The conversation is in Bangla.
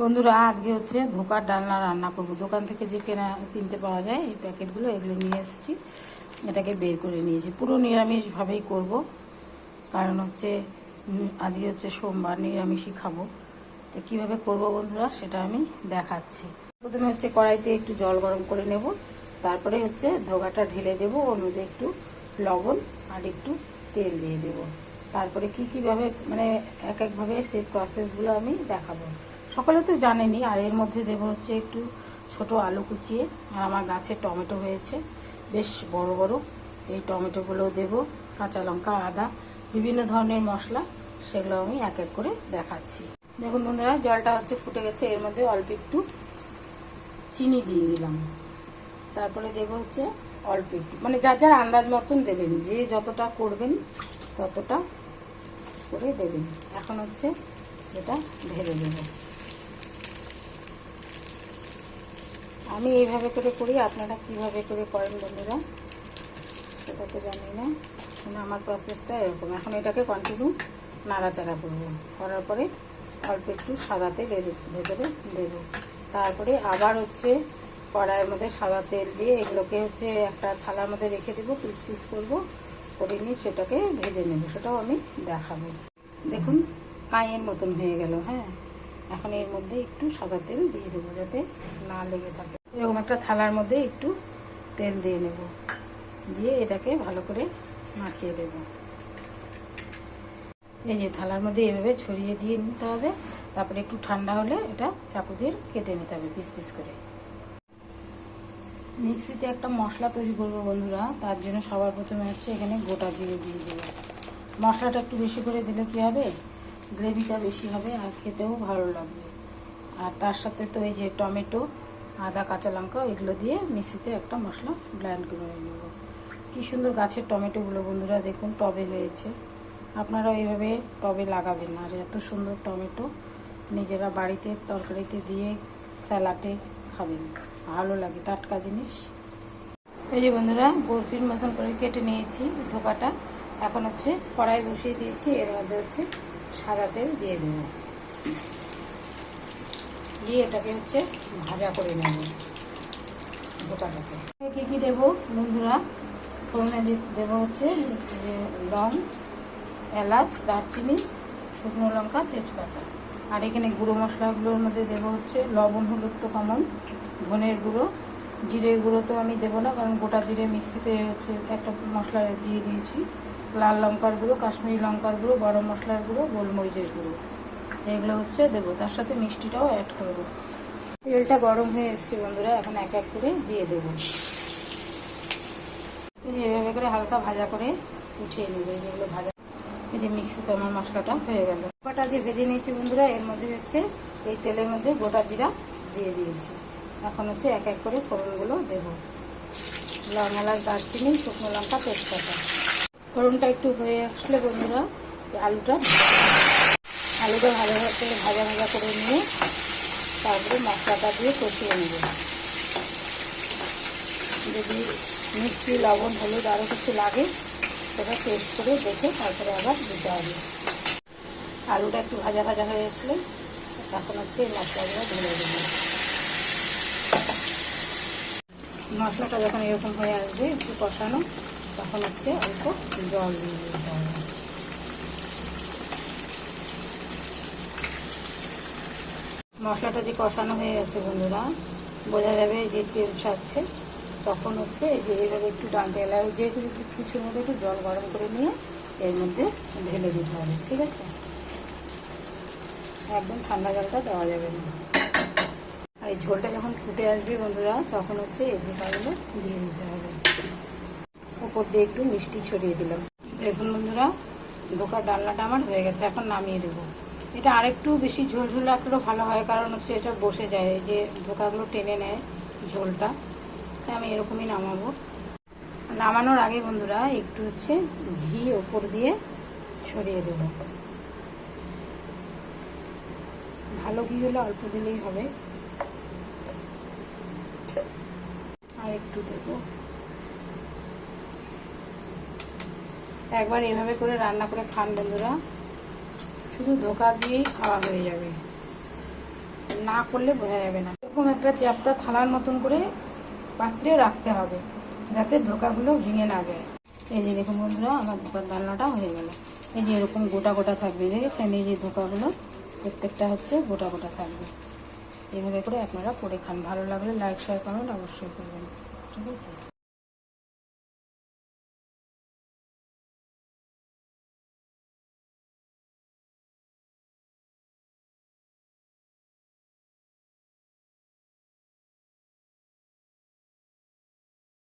বন্ধুরা, আজকে হচ্ছে ধোকার ডালনা রান্না করব। দোকান থেকে যে কেনা কিনতে পাওয়া যায়, এই প্যাকেটগুলো এগুলো নিয়ে এসেছি। এটাকে বের করে নিয়েছি। পুরো নিরামিষভাবেই করব। কারণ হচ্ছে আজকে হচ্ছে সোমবার, নিরামিষই খাব। তো কীভাবে করব বন্ধুরা, সেটা আমি দেখাচ্ছি। প্রথমে হচ্ছে কড়াইতে একটু জল গরম করে নেব। তারপরে হচ্ছে ধোকাটা ঢেলে দেব। ওর মধ্যে একটু লবণ আর একটু তেল দিয়ে দেব। তারপরে কি কীভাবে মানে এক একভাবে সেই প্রসেসগুলো আমি দেখাবো। সকলে তো জানেনি, আর এর মধ্যে দেব হচ্ছে একটু ছোট আলু কুচিয়ে, আর আমার গাছে টমেটো হয়েছে, বেশ বড় বড়। এই টমেটোগুলোও দেব, কাঁচা লঙ্কা, আদা, বিভিন্ন ধরনের মশলা, সেগুলো আমি এক এক করে দেখাচ্ছি। দেখুন বন্ধুরা, জলটা হচ্ছে ফুটে গেছে, এর মধ্যে অল্প একটু চিনি দিয়ে দিলাম। তারপরে দেব হচ্ছে অল্প একটু মানে যার যার আন্দাজ মতন দেবেন, যে যতটা করবেন ততটা করে দেবেন। এখন হচ্ছে এটা ঢেলে দেব। আমি এইভাবে করে করি, আপনারা কীভাবে করে করেন বন্ধুরা, সেটা তো জানি না। কিন্তু আমার প্রসেসটা এরকম। এখন এটাকে কন্টিনিউ নাড়াচাড়া করব। করার পরে অল্প একটু সাদা তেল এর ভেতরে দেব। তারপরে আবার হচ্ছে কড়াইয়ের মধ্যে সাদা তেল দিয়ে এগুলোকে হচ্ছে একটা থালার মধ্যে রেখে দেবো পিস পিস করব। করে নিয়ে সেটাকে ভেজে নেব। সেটাও আমি দেখাবো। দেখুন কাঁয়ের মতন হয়ে গেল হ্যাঁ? এখন এর মধ্যে একটু সাদা তেল দিয়ে দেবো যাতে না লেগে থাকে। এরকম একটা থালার মধ্যে একটু তেল দিয়ে নেব। দিয়ে এটাকে ভালো করে মাখিয়ে দেব। এই যে থালার মধ্যে এভাবে ছড়িয়ে দিয়ে নিতে হবে। তারপরে একটু ঠান্ডা হলে এটা চাকু দিয়ে কেটে নিতে হবে পিস পিস করে। মিক্সিতে একটা মশলা তৈরি করব বন্ধুরা, তার জন্য সবার প্রথমে হচ্ছে এখানে গোটা জিরে দিয়ে দেবো। মশলাটা একটু বেশি করে দিলে কি হবে? গ্রেভিটা বেশি হবে আর খেতেও ভালো লাগবে। আর তার সাথে তো এই যে টমেটো আদা, কাঁচা লঙ্কা এগুলো দিয়ে মিক্সিতে একটা মশলা ব্ল্যান্ড করে নেব। কী সুন্দর গাছের টমেটোগুলো বন্ধুরা দেখুন, টবে হয়েছে। আপনারাও এইভাবে টবে লাগাবেন আর এত সুন্দর টমেটো নিজেরা বাড়িতে, তরকারিতে দিয়ে, স্যালাডে খাবেন। ভালো লাগে, টাটকা জিনিস। এই যে বন্ধুরা, বরফির মতন করে কেটে নিয়েছি ধোকাটা। এখন হচ্ছে কড়াই বসিয়ে দিয়েছি, এর মধ্যে হচ্ছে সাদা তেল দিয়ে দেবো। দিয়ে এটাকে হচ্ছে ভাজা করে নেব ধোকাটাকে কী কী দেবো বন্ধুরা? ফোড়নে দেবো হচ্ছে লং, এলাচ, দারচিনি, শুকনো লঙ্কা, তেজপাতা। আর এখানে গুঁড়ো মশলাগুলোর মধ্যে দেবো হচ্ছে লবণ, হলুদ তো কমন ধনের গুঁড়ো। জিরের গুঁড়ো তো আমি দেবো না, কারণ গোটা জিরে মিক্সিতে হচ্ছে একটা মশলা দিয়ে দিয়েছি। লাল লঙ্কার গুঁড়ো, কাশ্মীরি লঙ্কার গুঁড়ো, গরম মশলার গুঁড়ো, গোলমরিচের গুঁড়ো। এগুলো হচ্ছে দেবো, তার সাথে মিষ্টিটাও অ্যাড করব তেলটা গরম হয়ে এসছে বন্ধুরা, এখন এক এক করে দিয়ে দেবো। এভাবে করে হালকা ভাজা করে উঠিয়ে নেব যেগুলো ভাজা। এই যে মিক্সিতে আমার মশলাটা হয়ে গেল। গোটা যে ভেজে নিয়েছি বন্ধুরা, এর মধ্যে হচ্ছে এই তেলের মধ্যে গোটা জিরা দিয়ে দিয়েছি। এখন হচ্ছে এক এক করে ফোড়নগুলো দেবো। লং এলাচ দারচিনি, শুকনো লঙ্কা, তেজপাতা। ফোড়নটা একটু হয়ে আসলে বন্ধুরা আলুটা আলুটা ভালো করে ভাজা ভাজা করে নিয়ে তারপরে মশলাটা দিয়ে কষিয়ে নেব। যদি মিষ্টি, লবণ, হলুদ আরও কিছু লাগে, সেটা টেস্ট করে দেখে তারপরে আবার দিতে হবে। আলুটা একটু ভাজা ভাজা হয়ে আসলে এখন হচ্ছে মশলাগুলো ঢেলে দেবো। মশলাটা যখন এরকম হয়ে আসবে, একটু কষানো, তখন হচ্ছে অল্প জল দিয়ে দিতে হবে। মশলাটা যে কষানো হয়ে গেছে বন্ধুরা, বোঝা যাবে যে তেল ছাড়ছে। তখন হচ্ছে এই যে এইভাবে একটু ডান্টে এলাম যেহেতু একটু কিছুর মধ্যে একটু জল গরম করে নিয়ে এর মধ্যে ঢেলে দিতে হবে, ঠিক আছে? একদম ঠান্ডা জলটা দেওয়া যাবে না। আর এই ঝোলটা যখন ফুটে আসবে বন্ধুরা, তখন হচ্ছে এই ধোকাগুলো দিয়ে দিতে হবে। ওপর দিয়ে একটু মিষ্টি ছড়িয়ে দিলাম। দেখুন বন্ধুরা, ধোকার ডালনাটা আমার হয়ে গেছে, এখন নামিয়ে দেবো। এটা আরেকটু বেশি ঝোল ঝোল রাখলেও ভালো হয়, কারণ হচ্ছে এটা বসে যায় যে ধোকাগুলো টেনে নেয় ঝোলটা। তাই আমি এরকমই নামাবো। নামানোর আগে বন্ধুরা একটু হচ্ছে ঘি ওপর দিয়ে ছড়িয়ে দেব। ভালো ঘি হলে অল্প দিলেই হবে। আর একটু দেব। একবার এভাবে করে রান্না করে খান বন্ধুরা। শুধু ধোকা দিয়েই খাওয়া হয়ে যাবে। না করলে বোঝা যাবে না। এরকম একটা চ্যাপটা থালার মতন করে পাত্রে রাখতে হবে, যাতে ধোকাগুলো ভেঙে না যায়। এই যে দেখুন বন্ধুরা, আমার ধোকার ডালনাটা হয়ে গেল। এই যে এরকম গোটা গোটা থাকবে, দেখেছেন? এই যে ধোকাগুলো, প্রত্যেকটা হচ্ছে গোটা গোটা থাকবে। এভাবে করে আপনারা করে খান। ভালো লাগলে লাইক শেয়ার কমেন্ট অবশ্যই করবেন। ঠিক আছে?